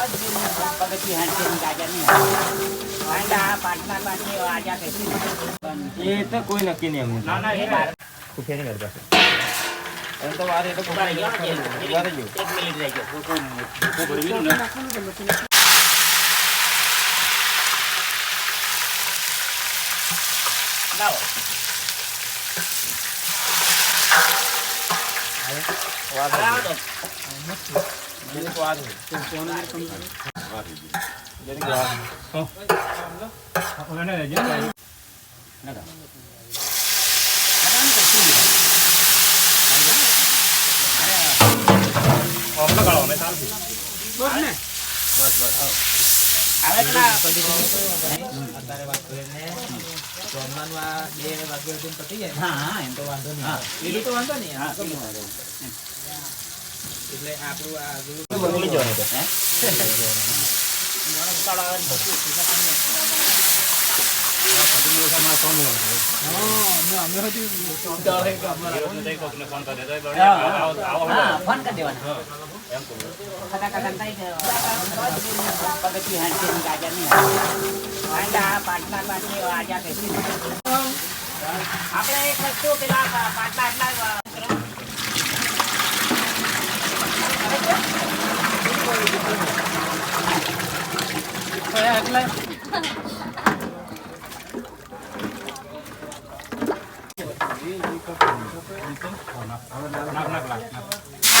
પગથિયે હાંસીને ગાજર નહીં એ તો કોઈ નક્કી નહીં એમનું. ના ના એ બાર. ખૂફે નહીં કરી પાસે. એમ તો વારે તો ઊભા રહી ખૂફે ગયો. ને, વારે ગયું. એક મિનિટ રહી ગયો. લાવો. વારે લાવો તો. જેને તો. નગર કશું નહીં. હવે પેલા અત્યારે વાત કરીને જમવાનું આ બે વાગ્યા પતી જાય હા હા એમ તો વાંધો નહીં હા, પેલું તો વાંધો નહીં હા એટલે આપણું આ બોલી જવાનું તો. પાટલા બાટલી આજા કહેતી આપણે એક વસ્તુ પેલા પાટલા આટલા আসলে নাক নাক নাক